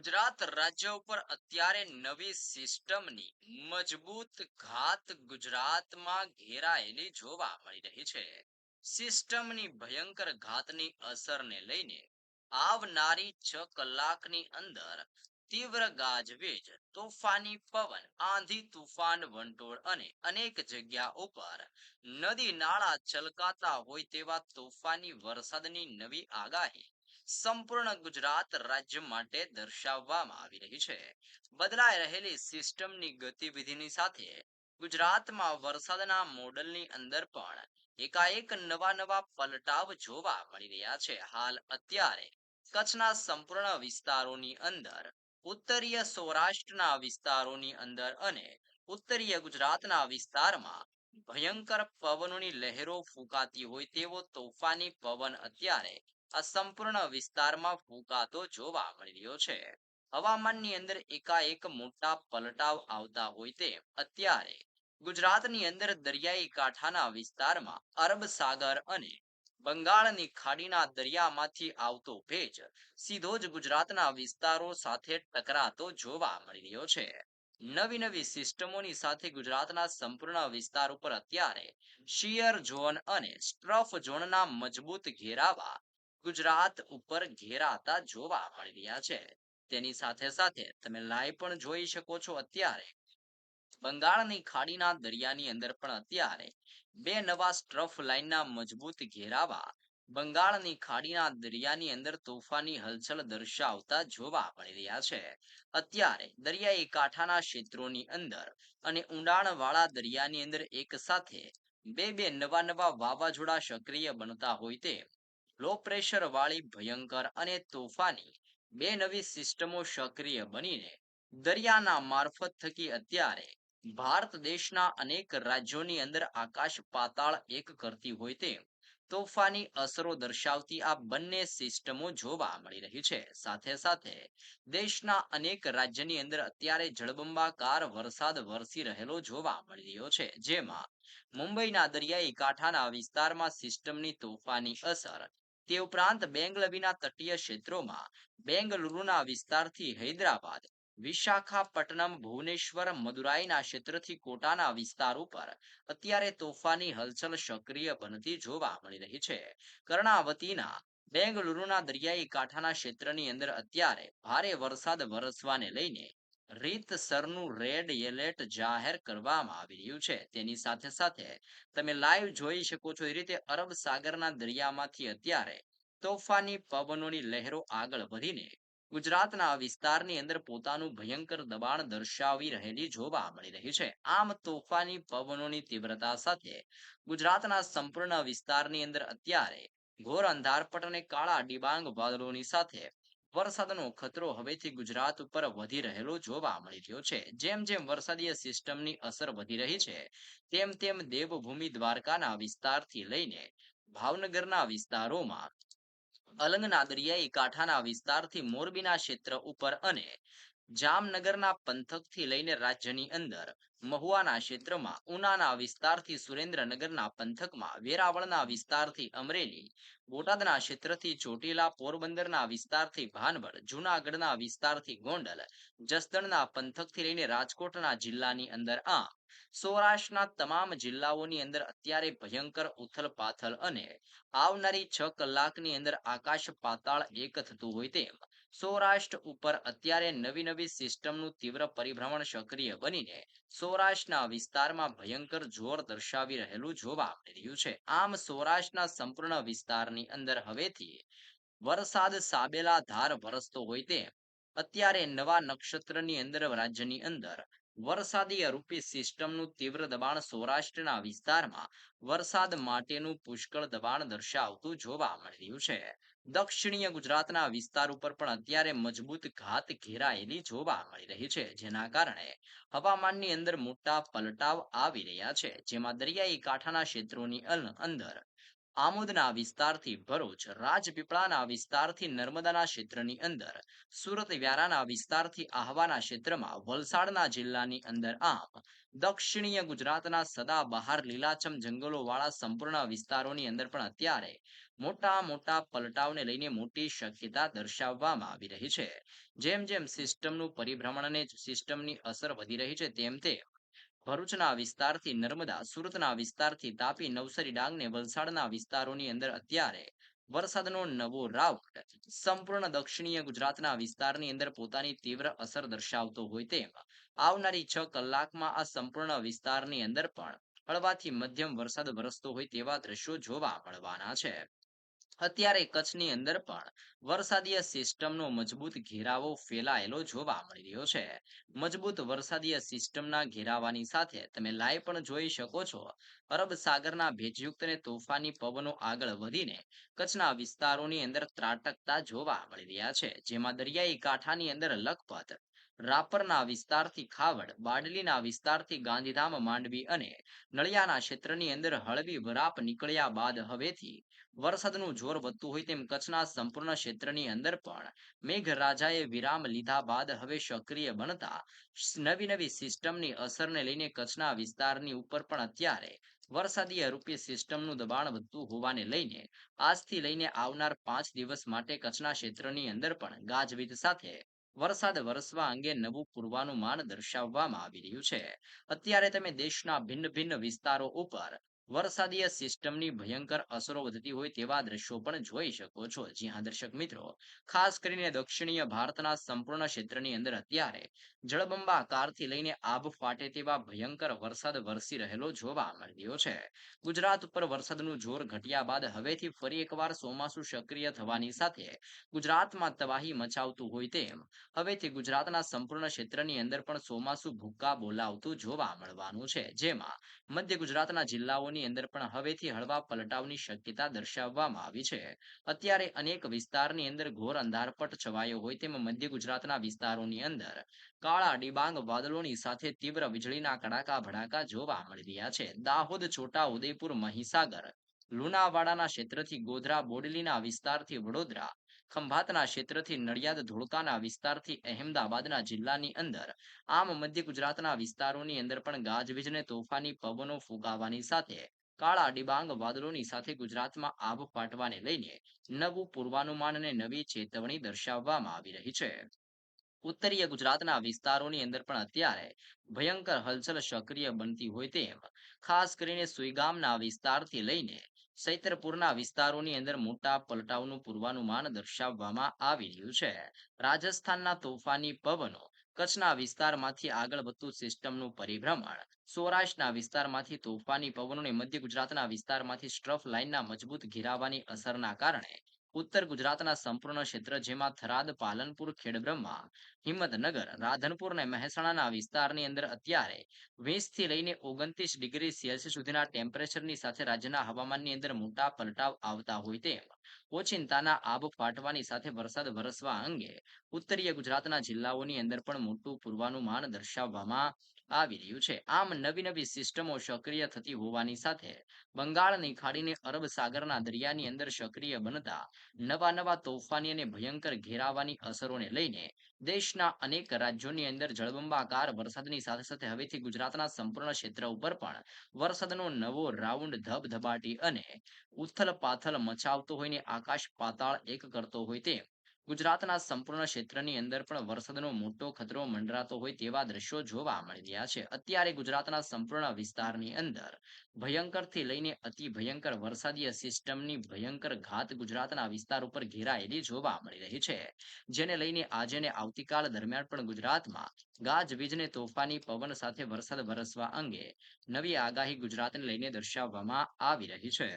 ગુજરાત રાજ્ય ઉપર અત્યારે નવી સિસ્ટમની મજબૂત ઘાત ગુજરાતમાં ઘેરાયેલી જોવા મળી રહી છે. સિસ્ટમની ભયંકર ઘાતની અસરને લઈને આવનારી છ કલાકની અંદર તીવ્ર ગાજવીજ, તોફાની પવન, આંધી તુફાન, વંટોળ અને અનેક જગ્યા ઉપર નદી નાળા છલકાતા હોય તેવા તોફાની વરસાદની નવી આગાહી સંપૂર્ણ ગુજરાત રાજ્ય માટે દર્શાવવામાં આવી રહી છે. બદલાઈ રહેલી સિસ્ટમની ગતિવિધિની સાથે ગુજરાતમાં વરસાદના મોડલની અંદર પણ એકાએક નવા નવા પલટાવ જોવા મળી રહ્યા છે. હાલ અત્યારે કચ્છના સંપૂર્ણ વિસ્તારોની અંદર, ઉત્તરીય સૌરાષ્ટ્રના વિસ્તારોની અંદર અને ઉત્તરીય ગુજરાતના વિસ્તારમાં ભયંકર પવનોની લહેરો ફૂંકાતી હોય તેવો તોફાની પવન અત્યારે આ સંપૂર્ણ વિસ્તારમાં ફૂંકાતો જોવા મળી છે. હવામાનની અંદર એકાએક મોટા પલટાવ આવતા હોય તે અત્યારે ગુજરાતની અંદર દરિયાઈ કાંઠાના વિસ્તારમાં અરબ સાગર અને બંગાળની ખાડીના દરિયામાંથી આવતો ભેજ સીધો જ ગુજરાતના વિસ્તારો સાથે ટકરાતો જોવા મળી રહ્યો છે. નવી નવી સિસ્ટમોની સાથે ગુજરાતના સંપૂર્ણ વિસ્તાર ઉપર અત્યારે શિયર ઝોન અને સ્ટ્રફ ઝોનના મજબૂત ઘેરાવા ગુજરાત ઉપર ઘેરાતા જોવા મળી રહ્યા છે. તેની સાથે સાથે તમે લાઈવ પણ જોઈ શકો છો અત્યારે. બંગાળની ખાડીના દરિયાની અંદર પણ અત્યારે બે નવા સ્ટ્રફ લાઇનના મજબૂત ઘેરાવા બંગાળની ખાડીના દરિયાની અંદર તોફાની હલચલ દર્શાવતા જોવા મળી રહ્યા છે. અત્યારે દરિયાઈ કાંઠાના ક્ષેત્રોની અંદર અને ઊંડાણવાળા દરિયાની અંદર એક સાથે બે બે નવા નવા વાવાઝોડા સક્રિય બનતા હોય તે લો પ્રેશર વાળી ભયંકર અને તોફાની બે નવી સિસ્ટમો સક્રિય બનીને દરિયાના મારફત થકી અત્યારે ભારત દેશના અનેક રાજ્યોની અંદર આકાશ પાતાળ એક કરતી હોય તેમ તોફાની અસરો દર્શાવતી આ બંને સિસ્ટમો જોવા મળી રહી છે. સાથે સાથે દેશના અનેક રાજ્યની અંદર અત્યારે જળબંબાકાર વરસાદ વરસી રહેલો જોવા મળી રહ્યો છે, જેમાં મુંબઈના દરિયાઈ કાંઠાના વિસ્તારમાં સિસ્ટમની તોફાની અસર તે ઉપરાંત બેંગલવીના તટીય ક્ષેત્રોમાં બેંગલુરુના વિસ્તારથી હૈદરાબાદ, વિશાખાપટ્ટનમ, ભુવનેશ્વર, મદુરાઈના ક્ષેત્રથી કોટાના વિસ્તાર ઉપર અત્યારે તોફાની હલચલ સક્રિય બનતી જોવા મળી રહી છે. કર્ણાવતીના બેંગલુરુના દરિયાઈ કાંઠાના ક્ષેત્રની અંદર અત્યારે ભારે વરસાદ વરસવાને લઈને રીતસરનું રેડ એલર્ટ જાહેર કરવામાં આવી રહ્યું છે. તેની સાથે સાથે તમે લાઈવ જોઈ શકો છો એ રીતે અરબ સાગરના દરિયામાંથી અત્યારે તોફાની પવનોની લહેરો આગળ વધીને ગુજરાતના વિસ્તારની અંદર પોતાનું ભયંકર દબાણ દર્શાવી રહેલી જોવા મળી રહી છે. આમ તોફાની પવનોની તીવ્રતા સાથે ગુજરાતના સંપૂર્ણ વિસ્તારની અંદર અત્યારે ઘોર અંધારપટ અને કાળા ડિબાંગ વાદળોની સાથે વરસાદનો ખતરો હવેથી ગુજરાત ઉપર વધી રહેલો જોવા મળી રહ્યો છે. જેમ જેમ વરસાદીય સિસ્ટમની અસર વધી રહી છે, તેમ તેમ દેવભૂમિ દ્વારકાના વિસ્તારથી લઈને ભાવનગરના વિસ્તારોમાં અલંગના દરિયાઈ કાંઠાના વિસ્તારથી મોરબીના ક્ષેત્ર ઉપર અને જામનગરના પંથકથી લઈને રાજ્યની અંદર, મહુવાના ક્ષેત્રમાં, ઉનાના વિસ્તારથી સુરેન્દ્રનગરના પંથકમાં, વેરાવળના વિસ્તારથી અમરેલી, બોટાદના ક્ષેત્રથી ચોટીલા, પોરબંદરના વિસ્તારથી ભાનવડ, જૂનાગઢના વિસ્તારથી ગોંડલ, જસદણના પંથકથી લઈને રાજકોટના જિલ્લાની અંદર આ, સૌરાષ્ટ્રના તમામ જિલ્લાઓની અંદર અત્યારે ભયંકર ઉથલ પાથલ અને આવનારી છ કલાકની અંદર આકાશ પાતાળ એક થતું હોય તેમ સૌરાષ્ટ્ર ઉપર અત્યારે નવી નવી સિસ્ટમનું તીવ્ર પરિભ્રમણ સક્રિય બનીને સૌરાષ્ટ્રના વિસ્તારમાં ભયંકર જોર દર્શાવી રહેલું જોવા મળી રહ્યું છે. આમ સૌરાષ્ટ્રના સંપૂર્ણ વિસ્તારની અંદર હવેથી વરસાદ સાબેલા ધાર વરસતો હોય તે અત્યારે નવા નક્ષત્રની અંદર, રાજ્યની અંદર વરસાદી રૂપી સિસ્ટમનું તીવ્ર દબાણ સૌરાષ્ટ્રના વિસ્તારમાં વરસાદ માટેનું પુષ્કળ દબાણ દર્શાવતું જોવા મળી રહ્યું છે. દક્ષિણીય ગુજરાતના વિસ્તાર ઉપર પણ અત્યારે મજબૂત ઘાત ઘેરાયેલી જોવા મળી રહી છે, જેના કારણે હવામાનની અંદર મોટા પલટાવ આવી રહ્યા છે, જેમાં દરિયાઈ કાંઠાના ક્ષેત્રોની અંદર આમોદના વિસ્તારથી ભરૂચ, રાજપીપળાના વિસ્તારથી નર્મદાના ક્ષેત્રની અંદર સુરત વ્યારાના વિસ્તારથી આહવાના ક્ષેત્રમાં વલસાડના જિલ્લાની અંદર આમ દક્ષિણીય ગુજરાતના સદા બહાર લીલાછમ જંગલો વાળા સંપૂર્ણ વિસ્તારોની અંદર પણ અત્યારે મોટા મોટા પલટાવને લઈને મોટી શક્યતા દર્શાવવામાં આવી રહી છે. જેમ જેમ સિસ્ટમનું પરિભ્રમણ અને સિસ્ટમની અસર વધી રહી છે, તેમ તેમ ભરૂચના વિસ્તારથી નર્મદા, સુરતના વિસ્તારથી તાપી, નવસારી ડાંગ ને વલસાડના વિસ્તારોની અંદર અત્યારે વરસાદનો નવો રાઉન્ડ સંપૂર્ણ દક્ષિણીય ગુજરાતના વિસ્તારની અંદર પોતાની તીવ્ર અસર દર્શાવતો હોય તેમ આવનારી છ કલાકમાં આ સંપૂર્ણ વિસ્તારની અંદર પણ હળવાથી મધ્યમ વરસાદ વરસતો હોય તેવા દ્રશ્યો જોવા મળવાના છે. અત્યારે કચ્છની અંદર પણ. વરસાદીય સિસ્ટમનો મજબૂત ઘેરાવો ફેલાયેલો જોવા મળી રહ્યો છે. મજબૂત વરસાદીય સિસ્ટમના ઘેરાવાની સાથે તમે લાઈવ પણ જોઈ શકો છો. અરબ સાગરના ભેજયુક્ત અને તોફાની પવનો આગળ વધીને કચ્છના વિસ્તારોની અંદર ત્રાટકતા જોવા મળી રહ્યા છે. જેમાં દરિયાઈ કાંઠાની અંદર લખપત રાપરના વિસ્તારથી ખાવડ, બાડલીના વિસ્તારથી ગાંધીધામ માંડવી અને નળિયાના ક્ષેત્રની અંદર હળવી વરાપ નીકળ્યા બાદ હવેથી વરસાદનું જોર વધતું હોય તેમ કચ્છના સંપૂર્ણ ક્ષેત્રની અંદર પણ મેઘરાજાએ વિરામ લીધા બાદ હવે સક્રિય બનતા નવી નવી સિસ્ટમની અસરને લઈને કચ્છના વિસ્તારની ઉપર પણ અત્યારે વરસાદી રૂપી સિસ્ટમનું દબાણ વધતું હોવાને લઈને આજથી લઈને આવનાર પાંચ દિવસ માટે કચ્છના ક્ષેત્રની અંદર પણ ગાજવીજ સાથે વરસાદ વરસવા અંગે નવું પૂર્વાનુમાન દર્શાવવામાં આવી રહ્યું છે. અત્યારે તમે દેશના ભિન્ન ભિન્ન વિસ્તારો ઉપર વરસાદીય સિસ્ટમની ભયંકર અસરો વધતી હોય તેવા દ્રશ્યો પણ જોઈ શકો છો. જી હા, દર્શક મિત્રો, ખાસ કરીને દક્ષિણીય ભારતના સંપૂર્ણ ક્ષેત્રની અંદર અત્યારે જળબંબાકારથી લઈને આબ ફાટે તેવા ભયંકર વરસાદ વરસી રહેલો જોવા મળી રહ્યો છે. ગુજરાત ઉપર વરસાદનું જોર ઘટ્યા બાદ હવેથી ફરી એકવાર ચોમાસું સક્રિય થવાની સાથે ગુજરાતમાં તબાહી મચાવતું હોય તેમ હવેથી ગુજરાતના સંપૂર્ણ ક્ષેત્રની અંદર પણ ચોમાસું ભૂક્કા બોલાવતું જોવા મળવાનું છે. જેમાં મધ્ય ગુજરાતના જિલ્લાઓની વિસ્તારોની અંદર પણ હવેથી હળવા પલટાવની શક્યતા દર્શાવવામાં આવી છે. અત્યારે અનેક વિસ્તારની અંદર ઘોર અંધારપટ છવાયો હોય તેમ મધ્ય ગુજરાતના વિસ્તારોની અંદર કાળા ડિબાંગ વાદળોની સાથે તીવ્ર વીજળીના કડાકા ભડાકા જોવા મળી રહ્યા છે. દાહોદ, છોટા ઉદયપુર, મહીસાગર, લુણાવાડાના ક્ષેત્રથી ગોધરા, બોડલીના વિસ્તારથી વડોદરા ખંભાતના ક્ષેત્રથી નડિયાદ, ધોળકાના વિસ્તારથી અહેમદાબાદના જિલ્લાની અંદર. આમ મધ્ય ગુજરાતના વિસ્તારોની અંદર પણ ગાજવીજને તોફાની પવનો ફૂંકાવાની સાથે, કાળા ડિબાંગ વાદળોની સાથે ગુજરાતમાં આભ ફાટવાને લઈને નવું પૂર્વાનુમાન અને નવી ચેતવણી દર્શાવવામાં આવી રહી છે. ઉત્તરીય ગુજરાતના વિસ્તારોની અંદર પણ અત્યારે ભયંકર હલચલ સક્રિય બનતી હોય તેમ, ખાસ કરીને સુઈગામના વિસ્તારથી લઈને સૈતરપુરના વિસ્તારોની અંદર મોટા પલટાવનું પૂર્વાનુમાન દર્શાવવામાં આવી રહ્યું છે. રાજસ્થાનના તોફાની પવનો, કચ્છના વિસ્તારમાંથી આગળ વધતું સિસ્ટમનું પરિભ્રમણ, સૌરાષ્ટ્રના વિસ્તારમાંથી તોફાની પવનોને મધ્ય ગુજરાતના વિસ્તારમાંથી સ્ટ્રફ લાઇનના મજબૂત ઘેરાવાની અસરના કારણે ઉત્તર ગુજરાતના સંપૂર્ણ ક્ષેત્ર જેમાં થરાદ, પાલનપુર, ખેડબ્રહ્મા, હિંમતનગર, રાધનપુર અને મહેસાણાના વિસ્તારની અંદર અત્યારે વીસથી લઈને ઓગણત્રીસ ડિગ્રી સેલ્સિયસ સુધીના ટેમ્પરેચરની સાથે રાજ્યના હવામાનની અંદર મોટા પલટાવ આવતા હોય તેમ ઓચિંતાના આબ ફાટવાની સાથે વરસાદ વરસવા અંગે ઉત્તરીય ગુજરાતના જિલ્લાઓની અંદર પણ મોટું પૂર્વાનુમાન દર્શાવવામાં આવી રહ્યું છે. આમ નવી નવી સિસ્ટમો સક્રિય થતી હોવાની સાથે બંગાળની ખાડીને અરબ સાગરના દરિયાની અંદર સક્રિય બનતા નવા નવા તોફાની અને ભયંકર ઘેરાવાની અસરોને લઈને દેશના અનેક રાજ્યોની અંદર જળબંબાકાર વરસાદની સાથે સાથે હવેથી ગુજરાતના સંપૂર્ણ ક્ષેત્ર ઉપર પણ વરસાદનો નવો રાઉન્ડ ધબધબાટી અને ઉથલ પાથલ મચાવતો હોય ને આકાશ પાતાળ એક કરતો હોય તે ગુજરાતના સંપૂર્ણ ક્ષેત્રની અંદર પણ વરસાદનો મોટો ખતરો મંડરાતો હોય તેવા દ્રશ્યો જોવા મળી રહ્યા છે. અત્યારે ગુજરાતના સંપૂર્ણ વિસ્તારની અંદર ભયંકરથી લઈને અતિ ભયંકર વરસાદીય સિસ્ટમની ભયંકર ઘાત ગુજરાતના વિસ્તાર ઉપર ઘેરાયેલી જોવા મળી રહી છે. જેને લઈને આજે ને આવતીકાલ દરમિયાન પણ ગુજરાતમાં ગાજવીજને તોફાની પવન સાથે વરસાદ વરસવા અંગે નવી આગાહી ગુજરાતને લઈને દર્શાવવામાં આવી રહી છે.